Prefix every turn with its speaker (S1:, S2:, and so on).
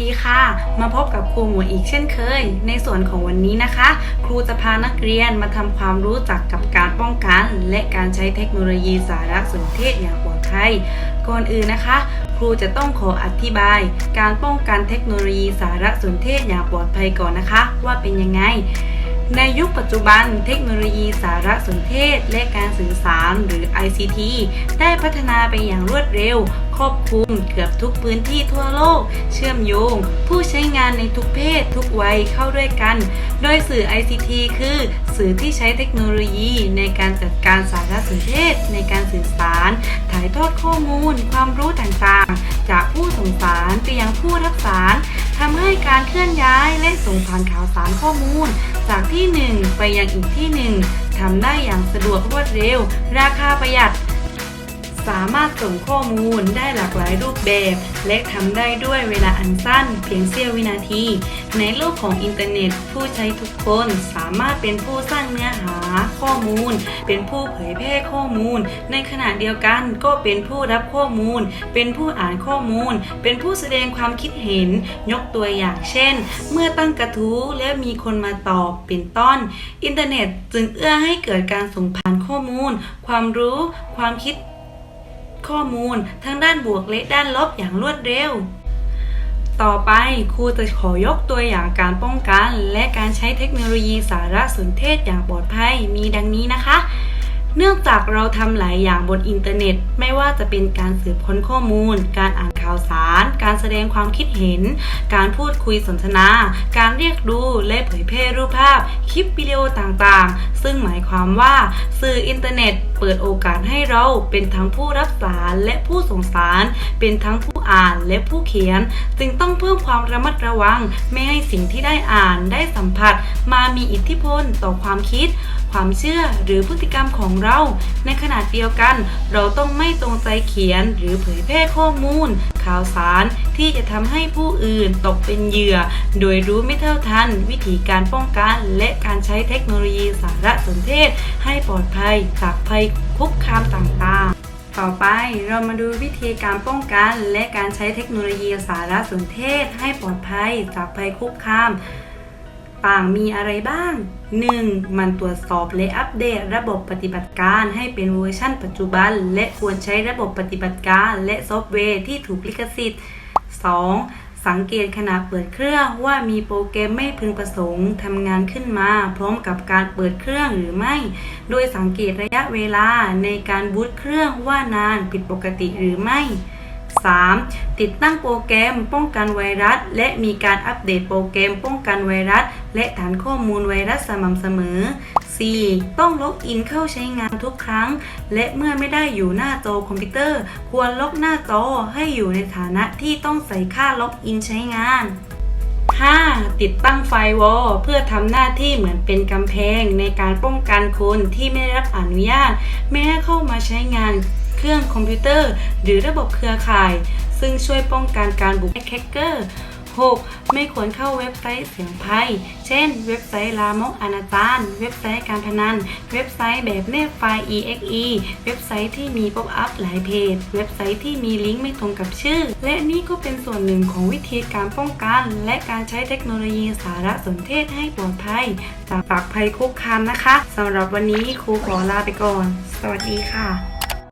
S1: ดีค่ะ มาพบกับครูหมวยอีกเช่นเคย ในส่วนของวันนี้นะคะ ครูจะพานักเรียนมาทำความรู้จักกับการป้องกัน และการใช้เทคโนโลยีสารสนเทศอย่างปลอดภัยก่อนอื่นนะคะ ครูจะต้องขออธิบาย การป้องกันเทคโนโลยีสารสนเทศอย่างปลอดภัยก่อนนะคะ ว่าเป็นยังไงในยุคปัจจุบันเทคโนโลยีสารสนเทศ และการสื่อสารหรือ ICT ได้พัฒนาไปอย่างรวดเร็ว ครอบคลุมเกือบทุกพื้นที่ทั่วโลก เชื่อมโยง ผู้ใช้งานในทุกเพศทุกวัยเข้าด้วยกัน โดยสื่อ ICT คือสื่อที่ใช้เทคโนโลยีในการจัดการสารสนเทศ ในการสื่อสาร ถ่ายทอดข้อมูล ความรู้ต่างๆ จากผู้ส่งสารไปยังผู้รับสารทำให้การเคลื่อนย้ายและส่งผ่านข่าวสารข้อมูล จากที่หนึ่งไปยังอีกที่หนึ่งทำได้อย่างสะดวกรวดเร็ว ราคาประหยัด สามารถส่งข้อมูลได้หลากหลายรูปแบบ และทำได้ด้วยเวลาอันสั้น เพียงเสี้ยววินาที ในโลกของอินเทอร์เน็ต ผู้ใช้ทุกคนสามารถเป็นผู้สร้างเนื้อหาข้อมูล เป็นผู้เผยแพร่ข้อมูล ในขณะเดียวกันก็เป็นผู้รับข้อมูล เป็นผู้อ่านข้อมูล เป็นผู้แสดงความคิดเห็น ยกตัวอย่างเช่น เมื่อตั้งกระทู้และมีคนมาตอบเป็นต้น อินเทอร์เน็ตจึงเอื้อให้เกิดการส่งผ่านข้อมูล ความรู้ ความคิด ข้อมูลทั้งด้านบวกและด้านลบอย่างรวดเร็ว ต่อไปครูจะขอยกตัวอย่างการป้องกัน และการใช้เทคโนโลยีสารสนเทศอย่างปลอดภัยมีดังนี้นะคะ เนื่องจากเราทำหลายอย่างบนอินเทอร์เน็ต ไม่ว่าจะเป็นการสืบค้นข้อมูล การอ่านข่าวสาร การแสดงความคิดเห็น การพูดคุยสนทนา การเรียกดูและเผยแพร่รูปภาพ คลิปวิดีโอต่างๆ ซึ่งหมายความว่าสื่ออินเทอร์เน็ต เปิดโอกาสให้เราเป็นทั้งผู้รับสารและผู้ส่งสาร เป็นทั้งผู้ อ่านและผู้เขียน จึงต้องเพิ่มความระมัดระวัง ไม่ให้สิ่งที่ได้อ่านได้สัมผัส มามีอิทธิพลต่อความคิด ความเชื่อหรือพฤติกรรมของเรา ในขณะเดียวกัน เราต้องไม่ตรงใจเขียน หรือเผยแพร่ข้อมูล ข่าวสารที่จะทำให้ผู้อื่นตกเป็นเหยื่อ โดยรู้ไม่เท่าทัน วิธีการป้องกัน และการใช้เทคโนโลยีสารสนเทศ ให้ปลอดภัยจากภัยคุกคามต่างๆ ต่อไปเรามาดูวิธีการป้องกัน และการใช้เทคโนโลยีสารสนเทศ ให้ปลอดภัยจากภัยคุกคามต่างมีอะไรบ้าง 1. มันตรวจสอบและอัปเดตระบบปฏิบัติการให้เป็นเวอร์ชั่นปัจจุบัน และควรใช้ระบบปฏิบัติการและซอฟต์แวร์ที่ถูกลิขสิทธิ์ 2. สังเกตขณะเปิดเครื่องว่ามีโปรแกรมไม่พึงประสงค์ทำงานขึ้นมา พร้อมกับการเปิดเครื่องหรือไม่ โดยสังเกตระยะเวลาในการบูตเครื่องว่านานผิดปกติหรือไม่ 3. ติดตั้งโปรแกรมป้องกันไวรัส และมีการอัปเดตโปรแกรมป้องกันไวรัส และฐานข้อมูลไวรัสสม่ำเสมอ 4. ต้องล็อกอินเข้าใช้งานทุกครั้ง และเมื่อไม่ได้อยู่หน้าจอคอมพิวเตอร์ ควรล็อกหน้าจอให้อยู่ในฐานะที่ต้องใส่ค่าล็อกอินใช้งาน 5. ติดตั้งไฟวอลเพื่อทำหน้าที่เหมือนเป็นกำแพงในการป้องกันคนที่ไม่ได้รับอนุญาตไม่ให้เข้ามาใช้งานเครื่องคอมพิวเตอร์ หรือระบบเครือข่าย ซึ่งช่วยป้องกันการบุกแฮกเกอร์ 6. ไม่ควรเข้าเว็บไซต์เสี่ยงภัย เช่น เว็บไซต์ลามกอนาจารเว็บไซต์การพนัน เว็บไซต์แบบแนบไฟล์ exe เว็บไซต์ที่มีป๊อปอัพหลายเพจ เว็บไซต์ที่มีลิงก์ไม่ตรงกับชื่อ และนี่ก็เป็นส่วนหนึ่งของวิธีการป้องกัน และการใช้เทคโนโลยีสารสนเทศให้ปลอดภัยจากปากภัยคุกคามนะคะสำหรับวันนี้ครูขอลาไปก่อน สวัสดีค่ะ